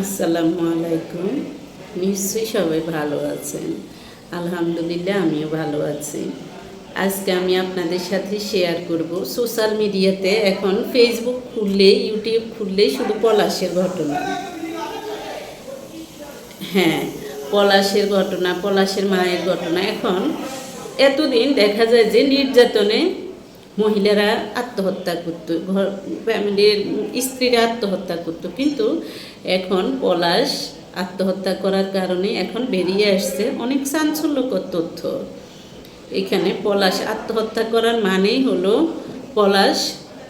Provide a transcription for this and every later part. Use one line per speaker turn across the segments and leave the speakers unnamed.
আসসালামু আলাইকুম। নিশ্চয়ই সবাই ভালো আছেন। আলহামদুলিল্লাহ, আমিও ভালো আছি। আজকে আমি আপনাদের সাথে শেয়ার করব সোশ্যাল মিডিয়াতে এখন ফেসবুক খুললে ইউটিউব খুললেই শুধু পলাশের ঘটনা। হ্যাঁ পলাশের ঘটনা, পলাশের মায়ের ঘটনা। এখন এতদিন দেখা যায় যে নির্যাতনে মহিলারা আত্মহত্যা করত। ঘর ফ্যামিলির স্ত্রীরা আত্মহত্যা করতো। কিন্তু এখন পলাশ আত্মহত্যা করার কারণে এখন বেরিয়ে আসছে অনেক চাঞ্চল্যকর তথ্য। এখানে পলাশ আত্মহত্যা করার মানেই হলো পলাশ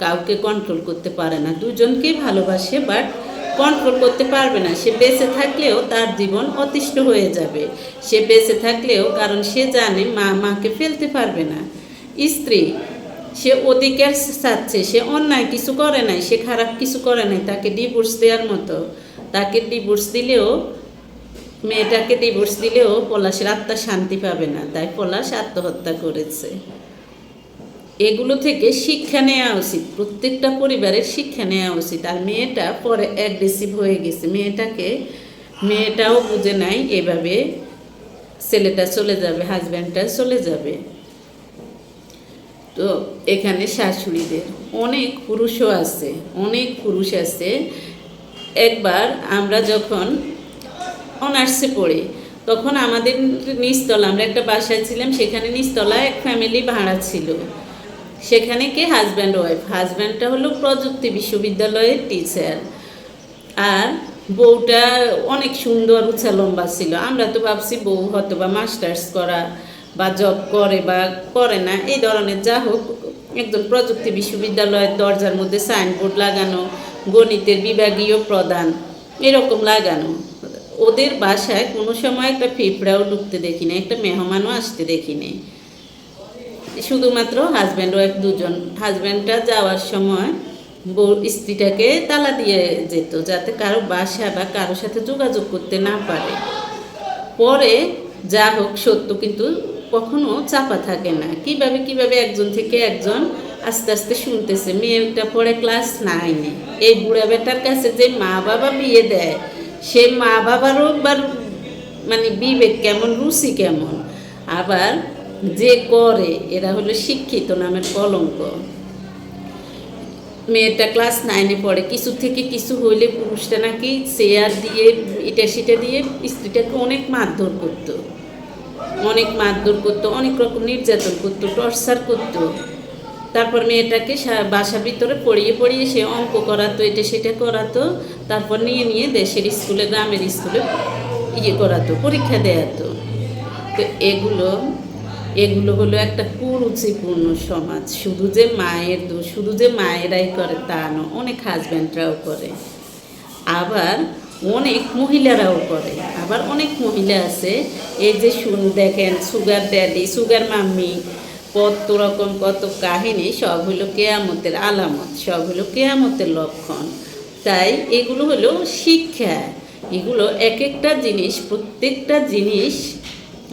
কাউকে কন্ট্রোল করতে পারে না। দুজনকেই ভালোবাসে বাট কন্ট্রোল করতে পারবে না। সে বেঁচে থাকলেও তার জীবন অতিষ্ঠ হয়ে যাবে। সে বেঁচে থাকলেও কারণ সে জানে মা মাকে ফেলতে পারবে না। স্ত্রী সে অধিকার চাচ্ছে, সে অন্যায় কিছু করে নাই, সে খারাপ কিছু করে নাই, তাকে ডিভোর্স দেওয়ার মতো। তাকে ডিভোর্স দিলেও, মেয়েটাকে ডিভোর্স দিলেও পলাশের আত্মা শান্তি পাবে না, তাই পলাশ আত্মহত্যা করেছে। এগুলো থেকে শিক্ষা নেওয়া উচিত, প্রত্যেকটা পরিবারের শিক্ষা নেওয়া উচিত। আর মেয়েটা পরে অ্যাগ্রেসিভ হয়ে গেছে, মেয়েটাকে, মেয়েটাও বুঝে নাই এভাবে ছেলেটা চলে যাবে হাজব্যান্ডটা চলে যাবে। তো এখানে শাশুড়িদের অনেক পুরুষও আছে, অনেক পুরুষ আছে। একবার আমরা যখন অনার্সে পড়ি, তখন আমাদের নিচতলা, আমরা একটা বাসায় ছিলাম, সেখানে নিচতলা এক ফ্যামিলি ভাড়া ছিল। সেখানে কে? হাজব্যান্ড ওয়াইফ হাজব্যান্ডটা হলো প্রযুক্তি বিশ্ববিদ্যালয়ের টিচার আর বউটা অনেক সুন্দর উঁচা লম্বা ছিল। আমরা তো ভাবছি বউ হয়তো বা মাস্টার্স করা বা জব করে বা করে না, এই ধরনের যা হোক একজন প্রযুক্তি বিশ্ববিদ্যালয়ের দরজার মধ্যে সাইনবোর্ড লাগানো, গণিতের বিভাগীয় প্রদান এরকম লাগানো। ওদের বাসায় কোনো সময় একটা পিঁপড়াও ঢুকতে দেখি না একটা মেহমানও আসতে দেখি নেই। শুধুমাত্র হাজব্যান্ড ওয়াইফ দুজন। হাজব্যান্ডটা যাওয়ার সময় বউ স্ত্রীটাকে তালা দিয়ে যেত, যাতে কারও বাসা বা কারোর সাথে যোগাযোগ করতে না পারে। পরে যা হোক, সত্য কিন্তু কখনো চাপা থাকে না। কীভাবে কীভাবে একজন থেকে একজন আস্তে আস্তে শুনতেছে, মেয়েটা পড়ে ক্লাস নাইনে। এই বুড়া বেটার কাছে যে মা বাবা বিয়ে দেয়, সে মা বাবারও বার মানে বিবেক কেমন, রুচি কেমন? আবার যে করে, এরা হলো শিক্ষিত নামের কলঙ্ক। মেয়েটা ক্লাস নাইনে পড়ে, কিছু থেকে কিছু হইলে পুরুষটা নাকি চেয়ার দিয়ে ইটা সেটা দিয়ে স্ত্রীটাকে অনেক মারধর করতো। অনেক মারধর করতো, অনেক রকম নির্যাতন করতো, টর্চার করতো। তারপর মেয়েটাকে বাসার ভিতরে পড়িয়ে পড়িয়ে সে অঙ্ক করাতো, এটা সেটা করাতো, তারপর নিয়ে নিয়ে দেশের স্কুলে, গ্রামের স্কুলে ইয়ে করাতো, পরীক্ষা দেয়াতো। তো এগুলো এগুলো হলো একটা কুরুচিপূর্ণ সমাজ। শুধু যে মায়ের শুধু যে মায়েরাই করে তা নয়, অনেক হাজব্যান্ডরাও করে। আবার অনেক মহিলারাও করে। আবার অনেক মহিলা আছে, এই যে শুন দেখেন, সুগার ড্যাডি, সুগার মাম্মি, কত রকম, কত কাহিনী, সব হলো কেয়ামতের আলামত, সব হলো কেয়ামতের লক্ষণ। তাই এগুলো হলো শিক্ষা। এগুলো এক একটা জিনিস, প্রত্যেকটা জিনিস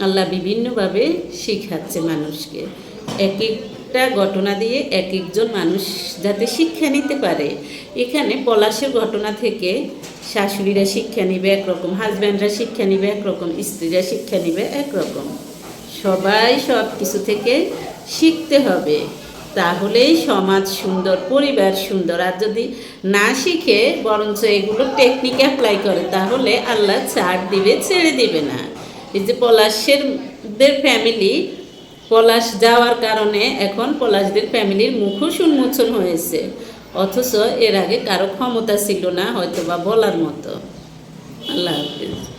আল্লাহ বিভিন্নভাবে শিখাচ্ছে মানুষকে। এক একটা ঘটনা দিয়ে এক একজন মানুষ যাতে শিক্ষা নিতে পারে। এখানে পলাশের ঘটনা থেকে শাশুড়িরা শিক্ষা নিবে একরকম হাজব্যান্ডরা শিক্ষা নিবে একরকম, স্ত্রীরা শিক্ষা নিবে একরকম। সবাই সব কিছু থেকে শিখতে হবে। তাহলেই সমাজ সুন্দর, পরিবার সুন্দর। আর যদি না শিখে, বরঞ্চ এগুলো টেকনিক অ্যাপ্লাই করে, তাহলে আল্লাহ ছাড় দিবে, ছেড়ে দিবে না। এই যে পলাশের দের ফ্যামিলি পলাশ যাওয়ার কারণে এখন পলাশদের ফ্যামিলির মুখও উন্মোচন হয়েছে। অথচ এর আগে কারও ক্ষমতা ছিল না হয়তো বা বলার মতো। আল্লাহ হাফিজ।